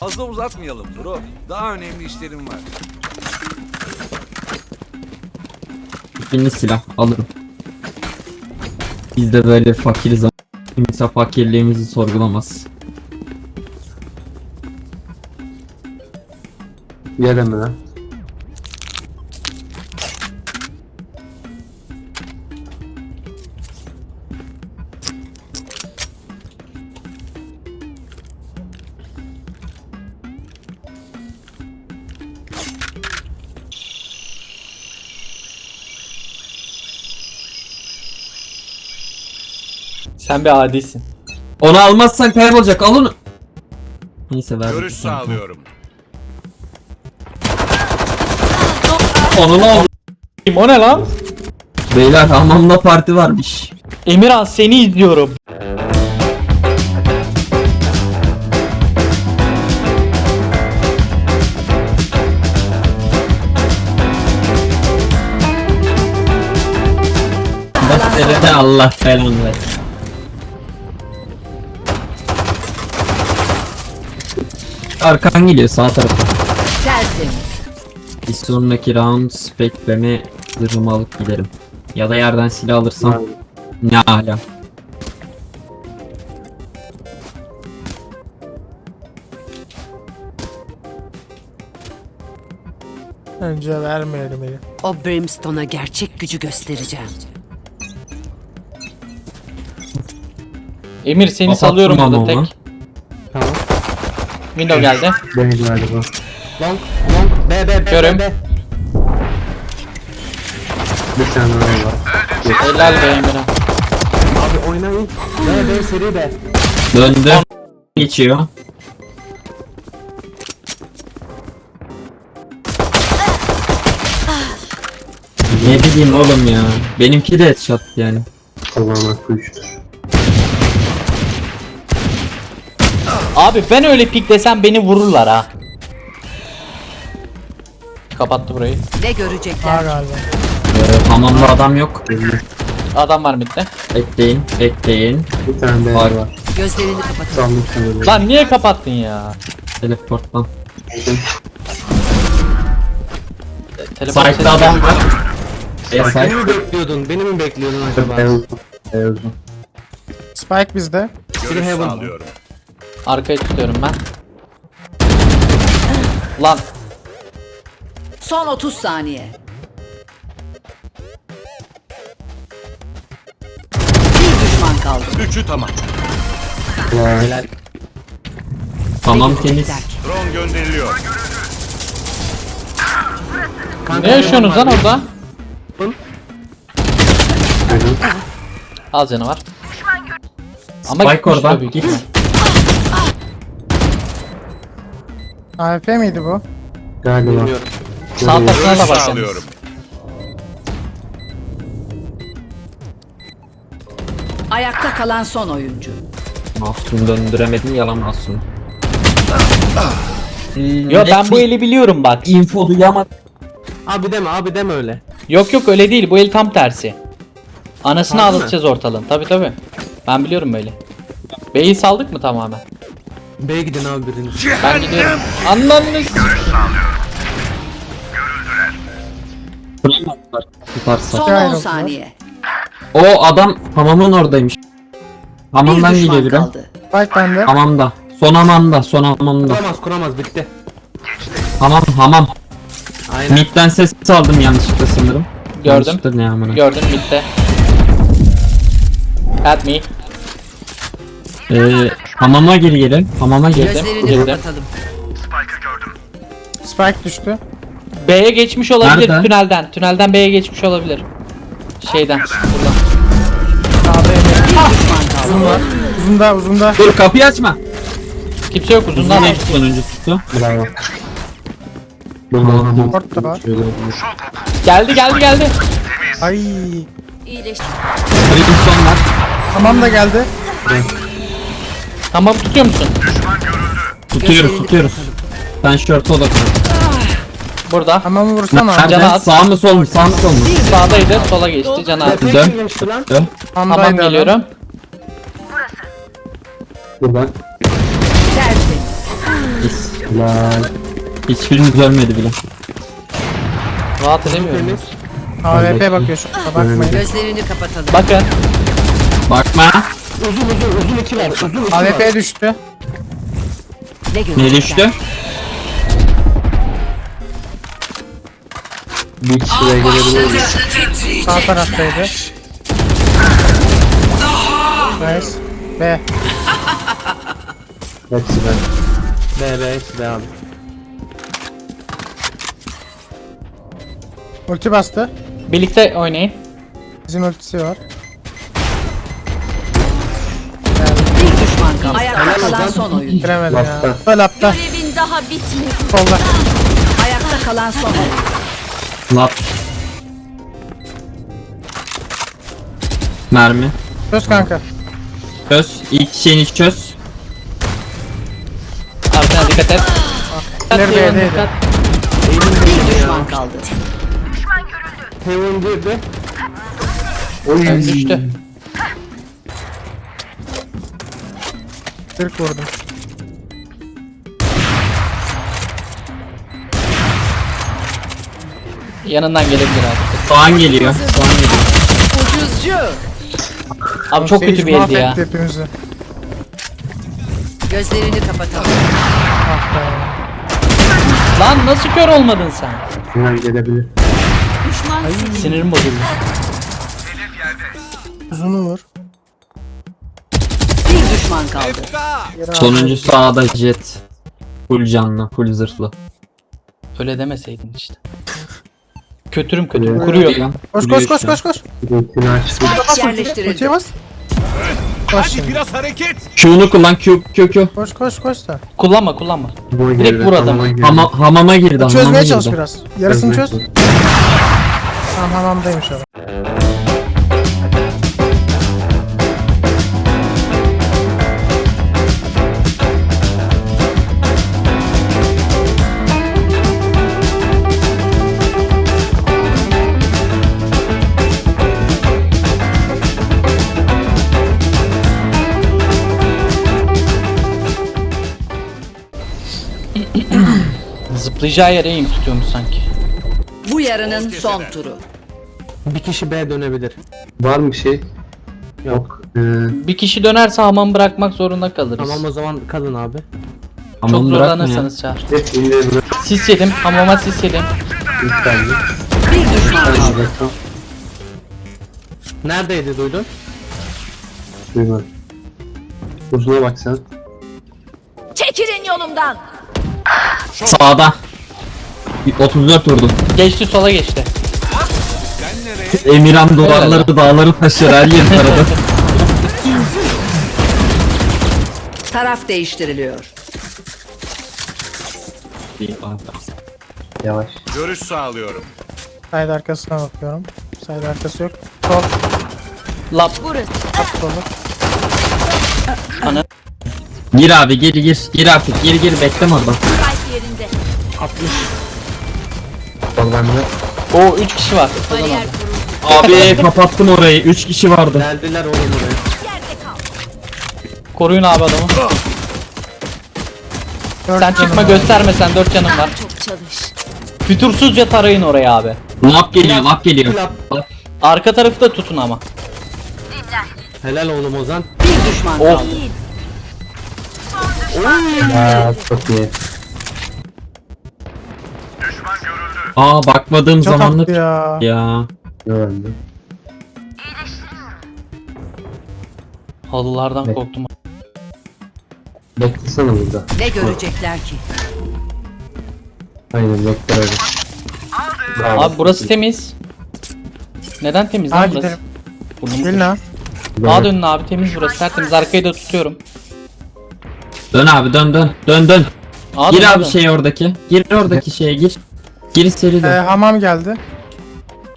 Fazla uzatmayalım bro. Daha önemli işlerim var. İkinci silah alırım. Biz de böyle fakiriz ama kimse fakirliğimizi sorgulamaz. Yere mi lan? Sen bir adisin. Onu almazsan kaybolacak al onu. Neyse ver. Görüş sağlıyorum. Onu ne oldu? O ne lan? Beyler hamamda parti varmış. Emirhan seni izliyorum. Defterine Allah belanı ver. Arkan geliyor sağ tarafa. Tertemiz. Bir sonraki round spekleme zırhımı alıp giderim. Ya da yerden silah alırsam ne ala. Önce vermeyelim eli. O Brimstone'a gerçek gücü göstereceğim. Emir seni Kapattım salıyorum ama onu. tek. Tamam. Window geldi. Beni galiba. Long, long, B, B, B, Görüm. B, B. Bir tane daha var. Helal be Emirhan. Abi oynayın. B, B, seri B. Döndü. Geçiyor. Ne bileyim oğlum ya. Benimki de headshot yani. Kullanmak güçtür. Abi ben öyle piklesem beni vururlar ha. Kapattı burayı. Ne görecekler? galiba. Ee, hamamda adam yok. Adam var midde. Bekleyin, bekleyin. Bir tane Var. var. Gözlerini kapatın. Lan niye kapattın ya? Teleporttan. Telefon Site'da adam var. E, Beni mi bekliyordun? Beni mi bekliyordun acaba? Spike bizde. Görüş sağlıyorum. Arkayı tutuyorum ben. Lan Son 30 saniye. Bir düşman kaldı. Üçü tamam. Var. Tamam temiz. Drone gönderiliyor. ne yaşıyorsunuz lan orada? Al canı var. Ama Spike gitmiş oradan, tabii ki. git. AWP miydi bu? Galiba. Bilmiyorum. Sağ tarafına da sağlıyorum. Ayakta kalan son oyuncu. Mahsun döndüremedim yalan Mahsun. Yo ben bu eli biliyorum bak. info duyamadım. Abi deme, abi deme öyle. Yok yok öyle değil bu el tam tersi. Anasını Harbi mi? ağlatacağız ortalığın tabi tabi. Ben biliyorum böyle. B'yi saldık mı tamamen? B'ye gidin abi biriniz. Ben gidiyorum. Anladınız. Tutamazlar. Tutarsa. Son Gayret 10 var. saniye. O adam hamamın oradaymış. Bir Hamamdan düşman kaldı. Bende. Hamamda. Son hamamda. Son hamamda. Kuramaz, kuramaz. Bitti. Hamam hamam. Aynen. Mid'den ses aldım yanlışlıkla sanırım. Gördüm. Yanlışlıkla ne amına. Gördüm bitti. At me. Ee, hamama gir gelin. Hamama gir. Gözlerini girdim. kapatalım. Spike düştü. B'ye geçmiş olabilir Nerede? tünelden. Tünelden B'ye geçmiş olabilir. Şeyden. Buradan. Uzun var. Uzunda, uzunda. Dur kapıyı açma. Kimse yok uzundan. Uzun ilk sonuncusu. Bravo. Bunu Short da var. Geldi geldi geldi. Ay. Crimson var. Tamam da geldi. Tamam tutuyor musun? Tutuyoruz tutuyoruz. Sen şortu odaklan. Burada. Tamamı vursana. Canı Nerede? at. Sağ mı sol mu? Sağ mı sol mu? Sağdaydı sola geçti. Canı attı. Dön. Dön. Tamam Tamamdaydı adam. geliyorum. Buradan. Helal. Hiçbirimiz ölmedi bile. Rahat edemiyorum. AWP bakıyor şu an. Bakmayın. Gözlerini kapatalım. Bakın. Bakma. AWP düştü. Ne Ne görecekler? düştü? Bir kişi de gelebilir. Sağ taraftaydı. Nice. B. Hepsi ben. B B hepsi B abi. Ulti bastı. Birlikte oynayın. Bizim ultisi var. Kalan son oyuncu. Giremedim ya. Böyle lapta. Görevin daha bitmedi. Solda. Ayakta kalan son oyuncu. Lat. Mermi. Çöz kanka. Çöz. İlk şeyini çöz. Arkana dikkat et. İleri Dikkat, B'deydi. dikkat. Bir düşman kaldı. Heaven girdi. Oy. Düştü. 40 vurdum. Yanından gelebilir abi. Soğan geliyor. Soğan geliyor. Ucuzcu. Abi çok kötü bir eldi ya. Hepimizi. Gözlerini kapatalım. Ah be. Lan nasıl kör olmadın sen? Final gelebilir. Düşman silindi. Sinirim bozuldu. Uzunu vur. Düşman kaldı. Sonuncu sağda jet. Full canlı, full zırhlı. Öyle demeseydin işte. Kötürüm kötürüm. Evet. Kuruyor. Koş Kuruyor koş koş koş koş. Bas ultiye. Yerleştirildi. Bas. Koş Hadi şimdi. biraz hareket. Q'nu kullan Q, Q, Q. Koş koş koş da. Kullanma kullanma. Boy Direkt vur adamı. Hama, hamama girdi, hamama Çözmeye çalış girdi. biraz. Yarısını çöz. Tamam hamamdaymış o. Zıplayacağı yere eğim tutuyormuş sanki. Bu yarının son turu. Bir kişi B dönebilir. Var mı bir şey? Yok. Ee, Bir kişi dönerse hamam bırakmak zorunda kalırız. Tamam o zaman kalın abi. Çok Hamamı bırakma ya. zorlanırsanız çağır. hep indir bırak. Sis yedim. Hamama sis yedim. İlk. Bir düşman kaldı. Neredeydi duydun? Duyma. Uzuna bak sen. Çekilin yolumdan. Sağda. 34 vurdum. Geçti sola geçti. Sen nereye? Emirhan duvarları, dağları taşır her yeri taradı. Taraf değiştiriliyor. Yavaş. Görüş sağlıyorum. Side arkasına bakıyorum. Side arkası yok. Sol. Lap. At solu. Gir abi, gir gir. Gir artık, gir gir. Bekleme orada. Kalp yerinde. Sol bende. O 3 kişi var. Bariyer kuruldu. Abi kapattım orayı. 3 kişi vardı. Geldiler oğlum oraya. Yerde kal. Koruyun abi adamı. Dört Sen canım çıkma gösterme sen 4 canın var. Çok çalış. Fütursuzca tarayın oraya abi. Lap geliyor, lap geliyor. Klap. Arka tarafı da tutun ama. Helal oğlum Ozan. Bir düşman Oh. kaldı. Aa, çok iyi. Aa bakmadığım Çok zamanlar attı ya. ya. Gördüm. Halılardan Ne? korktum. Beklesene burada. Ne görecekler ki? Aynen bekle öyle. Bravo. Abi burası temiz. Neden temiz lan burası? gidelim. Burnum Gelin ha. Sağa dönün abi temiz burası tertemiz arkayı da tutuyorum. Dön abi dön dön. Dön dön. Aa, Gir dön, abi dön. şey oradaki. Gir oradaki şeye gir. Gir seri Ee, hamam geldi.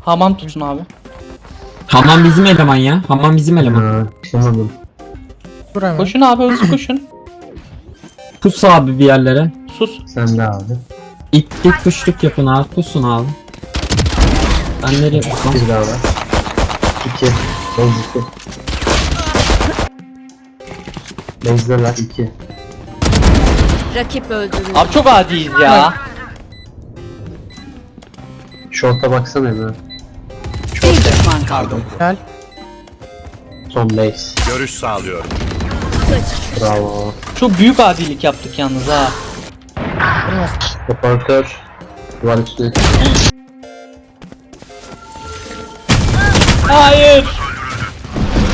Hamam tutun abi. Hamam bizim eleman ya. Hamam bizim eleman. Dur hemen. Koşun abi hızlı koşun. Pus abi bir yerlere. Sus. Sen de abi. İttik kuşluk yapın abi. Pusun abi. Ben nereye pusam? Bir daha var. İki. Sol iki. 2. Rakip öldürüldü. Abi çok adiyiz ya. Short'a baksana Emre. Bir düşman kaldı. Gel. Son base. Görüş sağlıyorum. Bravo. Çok büyük adilik yaptık yalnız ha. Operatör. Duvar üstü. Hayır.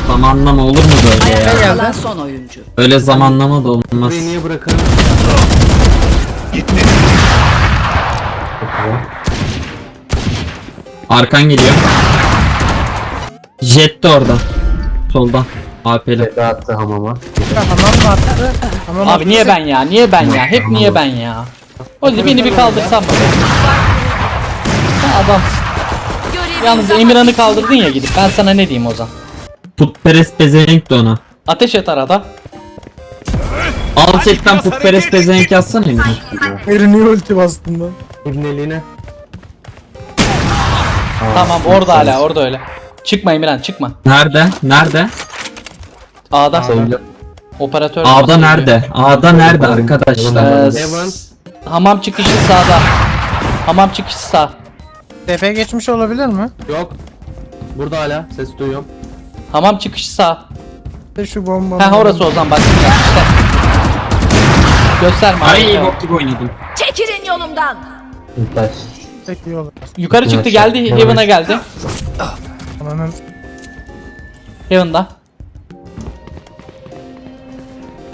Zamanlama olur mu böyle ya? Ayakta kalan son oyuncu. Öyle zamanlama da olmaz. Burayı niye bırakın? Arkan geliyor. Jet de orada. Solda. AP'li. Tepeye attı hamama. Ya hamam mı attı? Hamam Abi attı. niye ben ya? Niye ben ya? Hep niye ben ya? Ozi beni bir kaldırsan mı? Sen adamsın. Yalnız Emirhan'ı kaldırdın ya gidip. Ben sana ne diyeyim o zaman? Putperest pezevenk de ona. Ateş et arada. Al chatten putperest pezevenk yazsana Emre. Eri niye ulti bastın lan? İbneliğine. Tamam orada hala orada öyle. Çıkma Emirhan çıkma. Nerede? Nerede? A'da. Söyle. Operatör. A'da nerede? A'da nerede arkadaşlar? Ee, hamam çıkışı sağda. Hamam çıkışı sağ. TP geçmiş olabilir mi? Yok. Burada hala ses duyuyorum. Hamam çıkışı sağ. İşte şu bomba. Ha orası Ozan bak. İşte. Gösterme. Ay abi. bok gibi oynadım. Çekilin yolumdan. İntaş. Tek iyi olur. Yukarı çıktı geldi. Heaven'a geldi. Ananın Heaven'da.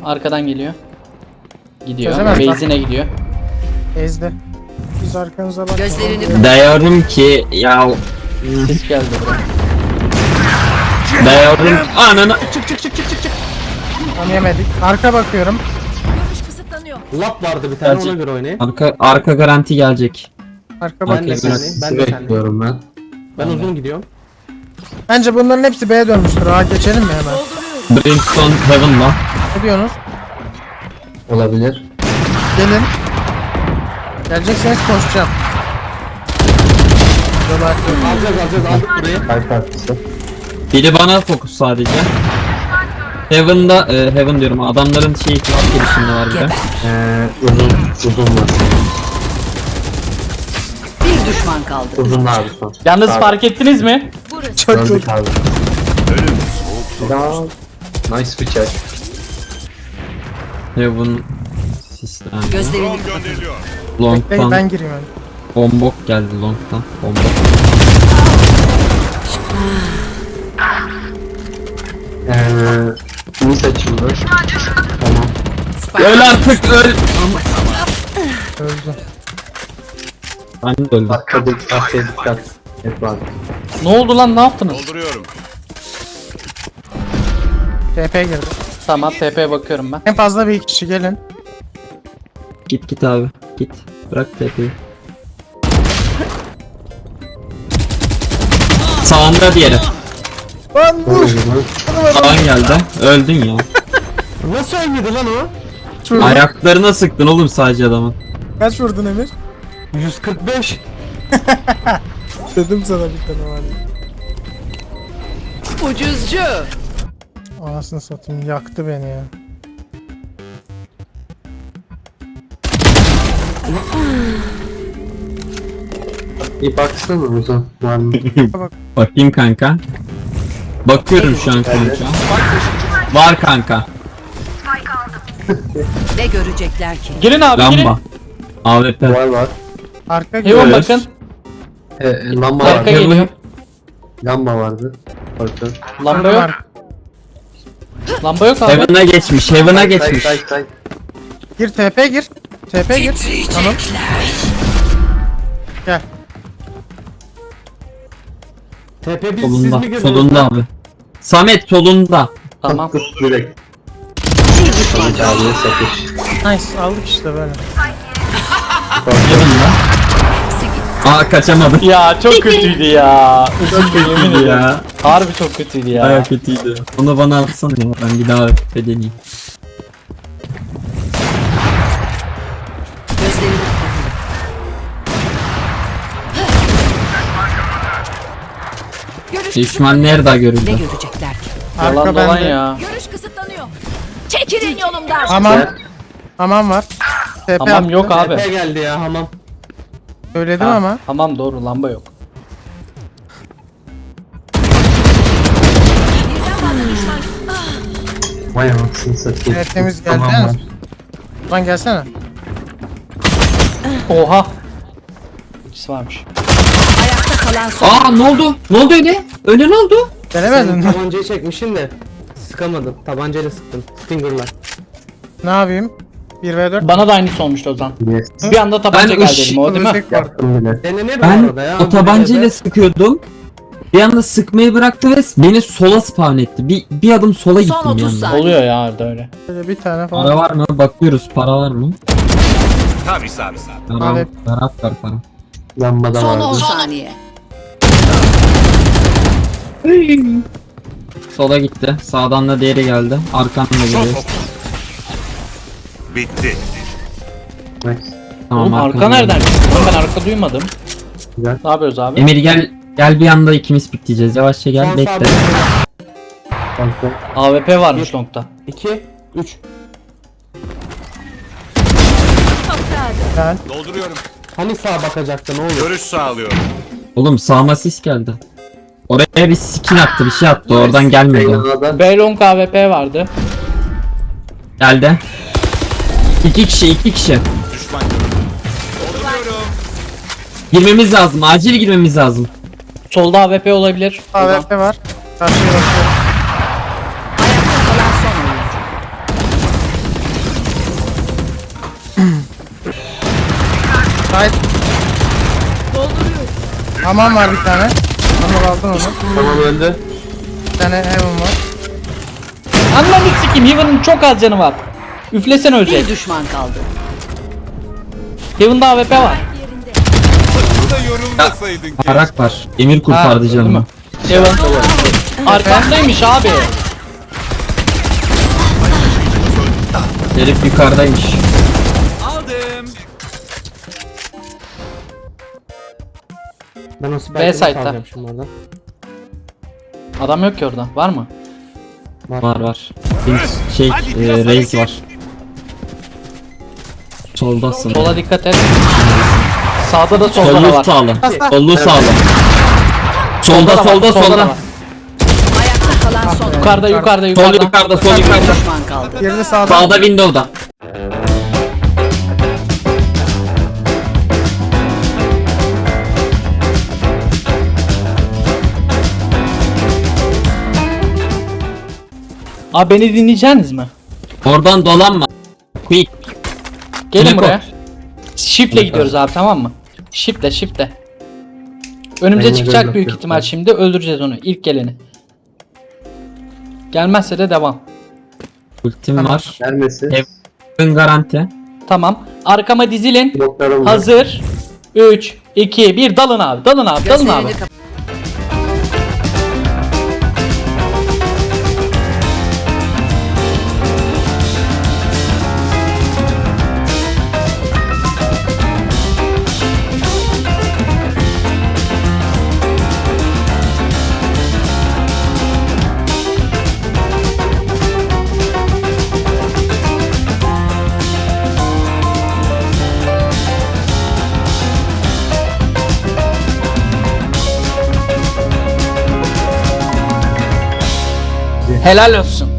Arkadan geliyor. Gidiyor. Çözemez lan. Base'ine gidiyor. ezdi. Biz arkanıza bak. Gözlerini Diyorum ki ya Ses geldi buraya. diyorum ananı Onu yemedik. Arka bakıyorum. Görüş kısıtlanıyor. Lap vardı bir tane Gerçi- ona göre oynayın. arka arka garanti gelecek. Arka Ben bak. Okey, ben Sizi de bekliyorum ben. Ben uzun gidiyorum. Bence bunların hepsi B'ye dönmüştür. Ha geçelim mi hemen? Brimstone Heaven'la. Ne diyorsunuz? Olabilir. Gelin. Gelecekseniz koşacağım. Yolu açıyorum. Alacağız alacağız aldık burayı. Kalp. Biri bana fokus sadece. Heaven'da, e, Heaven diyorum adamların şey cloud gelişimde var bir de. Ee, uzun. Uzun var. Düşman kaldı. Uzun abi son. Yalnız Abi, fark ettiniz mi? Çok çok. Döndük abi. Bravo. Nice bıçak. Heaven sistem. Gözlerini kapat. Bekleyin Long'tan ben gireyim bombok geldi long'tan. Bombok. Ee, mis açıldı. Tamam. Öl artık öl. Öldü. Ben de öldüm. Arkada arkaya dikkat. Hep var. Ne oldu lan ne yaptınız? Dolduruyorum. TP girdi. Tamam TP'ye bakıyorum ben. En fazla bir kişi gelin. Git git abi. Git. Bırak TP'yi. Sağında diğeri. Lan vur. Sağın geldi. Öldün ya. Nasıl ölmedi lan o? Ayaklarına sıktın oğlum sadece adamın. Kaç vurdun Emir? 145. Dedim sana bir tane var. Ucuzcu. Anasını satayım yaktı beni ya. Bir baksana. Var mı? Bakayım kanka. Bakıyorum şu an kanka. Var kanka. Ne görecekler ki? Girin abi girin. Lamba. AWP. var var. Arka geliyor. Evet. bakın. Ee, e, lamba Arka vardı. geliyor. Lamba vardı. Bakın. Lamba yok. Lamba yok abi. Heaven'a geçmiş. Heaven'a geçmiş. say, say. Gir TP gir. TP gir. Tamam. Gel. TP biz siz Solunda. mi? Solunda abi. Samet solunda. Tamam. Direkt. Düşman Abi satış. Nice aldık işte böyle. Heaven'da. Aa kaçamadım. Ya çok kötüydü ya. Çok kötüydü ya. Harbi çok kötüydü ya. Baya kötüydü. Onu bana atsana ya. Ben bir daha deneyeyim. Düşman nerede Ne görüldü? görecekler ki? Yalan Arka dolan bende. ya. Görüş kısıtlanıyor. Çekilin yolumdan. Hamam. Hamam var. TP Hamam attı. yok abi. Geldi ya hamam. Söyledim Ha, ama. Hamam doğru lamba yok. Vay anasını satayım. Evet, temiz geldi. Tamam, Tamam, var. Lan gelsene. Oha. İkisi varmış. Ayakta kalan son. Aa ne oldu? Ne oldu öyle? Öyle ne oldu? Gelemedin Sen mi? tabancayı çekmişsin de sıkamadın. Tabancayla sıktın. Stinger'la. Ne yapayım? 1v4 Bana da aynısı olmuştu o zaman. Yes. Bir anda tabanca Ben geldi elime o değil mi? Yaptım bile. Denenir Ben arada ya. o tabancayla sıkıyordum. Bir anda sıkmayı bıraktı ve beni sola spawn etti. Bir, bir adım sola gittim Son 30 bir anda. saniye. Oluyor ya arada öyle. Böyle bir tane falan. Para var mı? Bakıyoruz para var mı? Tabii tabii. Para, Evet. para var para. Lambada Son 10 vardı. saniye. Sola gitti. Sağdan da diğeri geldi. Arkamda da geliyor. Bitti. Nice. Tamam Oğlum arka nereden çıktı? Ben arka duymadım. Güzel. Ne yapıyoruz abi? Emir gel gel bir anda ikimiz bitleyeceğiz. Yavaşça gel Son bekle. sabit. Kanka. AWP varmış nokta. 2 3 Gel. Dolduruyorum. Hani sağa bakacaktın ne olur? Görüş sağlıyorum. Oğlum sağıma sis geldi. Oraya bir skin attı bir şey attı oradan gelmiyordu. Beynada B long AWP vardı. Geldi. İki kişi iki kişi. Düşman görüldü. Dolduruyorum. Girmemiz lazım acil girmemiz lazım. Solda AWP olabilir. AWP var. Karşıya bakıyorum. Ayakta kalan son oyuncu. Sait. Hamam var bir tane. Hamam aldın onu. tamam öldü. Bir tane heaven var. Anlamı sikeyim. Heaven'ın çok az canı var. Üflesen ölecek. Bir düşman kaldı. Heaven'da AWP var. Bu da yorulmasaydın keşke. Arak var. Emir kurtardı canımı. Heaven. Arkamdaymış abi. Herif yukarıdaymış. Aldım. Ben o B şimdi oradan. Adam yok ki orada. Var mı? Var var. Bir şey Hadi e, biraz reis hareket. var. Soldasın. Sola dikkat et. Sağda da solda da Sollu var. sağlı. Sollu sağlı. Solda da var, solda da solda. var. Ayakta kalan son oyuncu. Yukarıda yukarıda Sol yukarıda. yukarıda sol Bir yukarıda. düşman kaldı. Geride sağda. Sağda window'da. Abi beni dinleyeceksiniz mi? Oradan dolanma. Quick. Gelin Ne buraya. Shift'le gidiyoruz abi tamam mı? Shift'le shift'le. Önümüze çıkacak büyük ihtimal şimdi öldüreceğiz onu ilk geleni. Gelmezse de devam. Ultim var. Gelmesin. Ev- Ön garanti. Tamam. Arkama dizilin. Bloklarım var. Hazır. 3 2 1 dalın abi. Dalın abi. Dalın abi. Helal olsun.